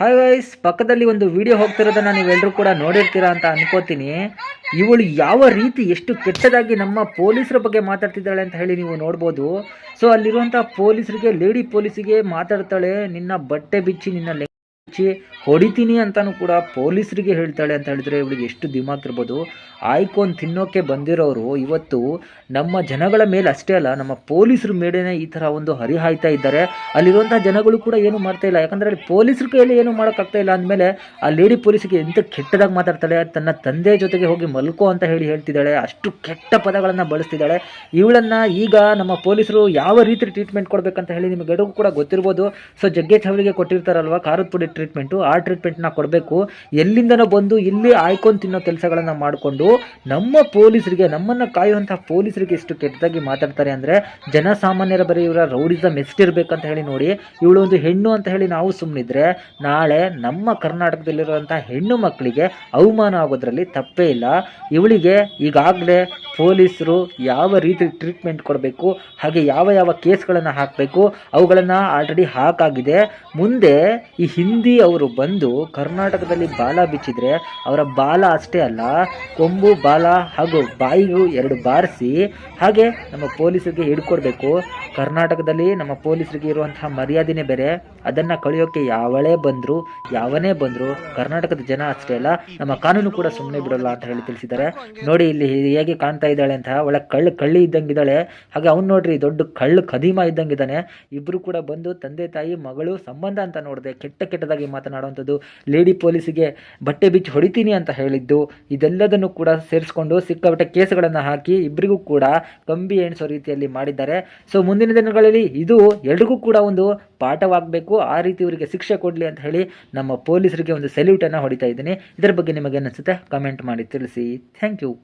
Hi wise ಪಕ್ಕದಲ್ಲಿ ಒಂದು video ಹೋಗ್ತಿರೋದನ್ನ ನೀವೆಲ್ಲರೂ ಕೂಡ ನೋಡಿರ್ತೀರಾ ಅಂತ ಅನ್ಕೋತೀನಿ. ಇವಳು ಯಾವ ರೀತಿ ಎಷ್ಟು ಕೆಟ್ಟದಾಗಿ ನಮ್ಮ ಪೊಲೀಸರ ಬಗ್ಗೆ ಮಾತಾಡ್ತಿದ್ದಾಳೆ ಅಂತ ಹೇಳಿ ನೀವು ನೋಡ್ಬೋದು. ಸೊ ಅಲ್ಲಿರುವಂಥ ಪೊಲೀಸರಿಗೆ ಲೇಡಿ ಪೊಲೀಸಿಗೆ ಮಾತಾಡ್ತಾಳೆ. ನಿನ್ನ ಬಟ್ಟೆ ಬಿಚ್ಚಿ ನಿನ್ನ ಲೆ ಬಿಚ್ಚಿ ಹೊಡಿತೀನಿ ಅಂತಾನು ಕೂಡ ಪೊಲೀಸರಿಗೆ ಹೇಳ್ತಾಳೆ ಅಂತ ಹೇಳಿದ್ರೆ ಇವಳಿಗೆ ಎಷ್ಟು ದಿಮಾಕ್ ಇರ್ಬೋದು ಆಯ್ಕೊಂಡು ತಿನ್ನೋಕೆ ಬಂದಿರೋರು ಇವತ್ತು ನಮ್ಮ ಜನಗಳ ಮೇಲೆ ಅಷ್ಟೇ ಅಲ್ಲ, ನಮ್ಮ ಪೊಲೀಸರ ಮೇಲೇನೆ ಈ ಥರ ಒಂದು ಹರಿಹಾಯ್ತಾ ಇದ್ದಾರೆ. ಅಲ್ಲಿರುವಂಥ ಜನಗಳು ಕೂಡ ಏನು ಮಾಡ್ತಾ ಇಲ್ಲ. ಯಾಕಂದ್ರೆ ಅಲ್ಲಿ ಪೊಲೀಸರ ಕೈಯಲ್ಲಿ ಏನು ಮಾಡೋಕ್ಕಾಗ್ತಾ ಇಲ್ಲ ಅಂದಮೇಲೆ ಆ ಲೇಡಿ ಪೊಲೀಸಿಗೆ ಎಂತ ಕೆಟ್ಟದಾಗಿ ಮಾತಾಡ್ತಾಳೆ, ತನ್ನ ತಂದೆ ಜೊತೆಗೆ ಹೋಗಿ ಮಲ್ಕೋ ಅಂತ ಹೇಳಿ ಹೇಳ್ತಿದ್ದಾಳೆ, ಅಷ್ಟು ಕೆಟ್ಟ ಪದಗಳನ್ನು ಬಳಸ್ತಿದ್ದಾಳೆ. ಇವಳನ್ನು ಈಗ ನಮ್ಮ ಪೊಲೀಸರು ಯಾವ ರೀತಿ ಟ್ರೀಟ್ಮೆಂಟ್ ಕೊಡಬೇಕಂತ ಹೇಳಿ ನಿಮಗೆ ನಿಮಗೆಲ್ಲರಿಗೂ ಕೂಡ ಗೊತ್ತಿರ್ಬೋದು. ಸೊ ಜಗ್ಗೇಜ್ ಅವರಿಗೆ ಕೊಟ್ಟಿರ್ತಾರಲ್ವ, ಖಾರದ ಪುಡಿ ಟ್ರೀಟ್ಮೆಂಟು ಆ ಟ್ರೀಟ್ಮೆಂಟ್ನ ಕೊಡಬೇಕು. ಎಲ್ಲಿಂದನೋ ಬಂದು ಇಲ್ಲಿ ಆಯ್ಕೊಂಡು ತಿನ್ನೋ ಕೆಲಸಗಳನ್ನು ಮಾಡಿಕೊಂಡು ನಮ್ಮ ಪೊಲೀಸರಿಗೆ, ನಮ್ಮನ್ನು ಕಾಯುವಂಥ ಪೊಲೀಸರಿಗೆ ಎಷ್ಟು ಕೆಟ್ಟದಾಗಿ ಮಾತಾಡ್ತಾರೆ ಅಂದರೆ ಜನಸಾಮಾನ್ಯರ ಬರೀ ಇವರ ರೌಡಿಸಮ್ ಎಷ್ಟಿರಬೇಕಂತ ಹೇಳಿ ನೋಡಿ, ಇವಳು ಒಂದು ಹೆಣ್ಣು ಅಂತ ಹೇಳಿ ನಾವು ಸುಮ್ಮನಿದ್ರೆ ನಾಳೆ ನಮ್ಮ ಕರ್ನಾಟಕದಲ್ಲಿರುವಂಥ ಹೆಣ್ಣು ಮಕ್ಕಳಿಗೆ ಅವಮಾನ ಆಗೋದ್ರಲ್ಲಿ ತಪ್ಪೇ ಇಲ್ಲ. ಇವಳಿಗೆ ಈಗಾಗಲೇ ಪೊಲೀಸರು ಯಾವ ರೀತಿ ಟ್ರೀಟ್ಮೆಂಟ್ ಕೊಡಬೇಕು, ಹಾಗೆ ಯಾವ ಯಾವ ಕೇಸ್ಗಳನ್ನು ಹಾಕಬೇಕು, ಅವುಗಳನ್ನು ಆಲ್ರೆಡಿ ಹಾಕಾಗಿದೆ. ಮುಂದೆ ಈ ಹಿಂದಿ ಅವರು ಬಂದು ಕರ್ನಾಟಕದಲ್ಲಿ ಬಾಲ ಬಿಚ್ಚಿದ್ರೆ, ಅವರ ಬಾಲ ಅಷ್ಟೇ ಅಲ್ಲ, ಕೊಂಬು ಬಾಲ ಹಾಗೂ ಬಾಯಿಗೂ ಎರಡು ಬಾರಿಸಿ ಹಾಗೆ ನಮ್ಮ ಪೊಲೀಸರಿಗೆ ಹಿಡ್ಕೊಡ್ಬೇಕು. ಕರ್ನಾಟಕದಲ್ಲಿ ನಮ್ಮ ಪೊಲೀಸರಿಗೆ ಇರುವಂತಹ ಮರ್ಯಾದೆನೇ ಬೇರೆ. ಅದನ್ನು ಕಳೆಯೋಕ್ಕೆ ಯಾವಳೇ ಬಂದರು, ಯಾವನೇ ಬಂದರು, ಕರ್ನಾಟಕದ ಜನ ಅಷ್ಟೇ ಅಲ್ಲ, ನಮ್ಮ ಕಾನೂನು ಕೂಡ ಸುಮ್ಮನೆ ಬಿಡೋಲ್ಲ ಅಂತ ಹೇಳಿ ತಿಳಿಸಿದ್ದಾರೆ. ನೋಡಿ ಇಲ್ಲಿ ಹೇಗೆ ಕಾಣ್ತಾ ಇದ್ದಾಳೆ ಅಂತ. ಒಳ್ಳೆ ಕಳ್ಳು, ಕಳ್ಳಿ ಇದ್ದಂಗಿದ್ದಾಳೆ ಹಾಗೆ ಅವ್ನು ನೋಡ್ರಿ, ದೊಡ್ಡ ಕಳ್ಳು ಕದೀಮ ಇದ್ದಂಗಿದ್ದಾನೆ ಇಬ್ಬರು ಕೂಡ ಬಂದು ತಂದೆ, ತಾಯಿ, ಮಗಳು ಸಂಬಂಧ ಅಂತ ನೋಡಿದೆ. ಕೆಟ್ಟ ಕೆಟ್ಟದಾಗಿ ಮಾತನಾಡುವಂಥದ್ದು. ಲೇಡಿ ಪೊಲೀಸಿಗೆ ಬಟ್ಟೆ ಬಿಚ್ಚಿ ಹೊಡಿತೀನಿ ಅಂತ ಹೇಳಿದ್ದು. ಇದೆಲ್ಲದನ್ನು ಕೂಡ ಸೇರಿಸ್ಕೊಂಡು ಸಿಕ್ಕಾಪಟ್ಟೆ ಕೇಸುಗಳನ್ನು ಹಾಕಿ ಇಬ್ಬರಿಗೂ ಕೂಡ ಕಂಬಿ ಎಣಿಸೋ ರೀತಿಯಲ್ಲಿ ಮಾಡಿದ್ದಾರೆ. ಸೊ ಮುಂದಿನ ದಿನಗಳಲ್ಲಿ ಇದು ಎಲ್ರಿಗೂ ಕೂಡ ಒಂದು ಪಾಠವಾಗಬೇಕು. ಆ ರೀತಿ ಇವರಿಗೆ ಶಿಕ್ಷೆ ಕೊಡಲಿ ಅಂತ ಹೇಳಿ ನಮ್ಮ ಪೊಲೀಸರಿಗೆ ಒಂದು ಸೆಲ್ಯೂಟನ್ನು ಹೊಡಿತಾ ಇದ್ದೀನಿ. ಇದರ ಬಗ್ಗೆ ನಿಮಗೆ ಅನಿಸುತ್ತೆ? ಕಮೆಂಟ್ ಮಾಡಿ ತಿಳಿಸಿ. Thank you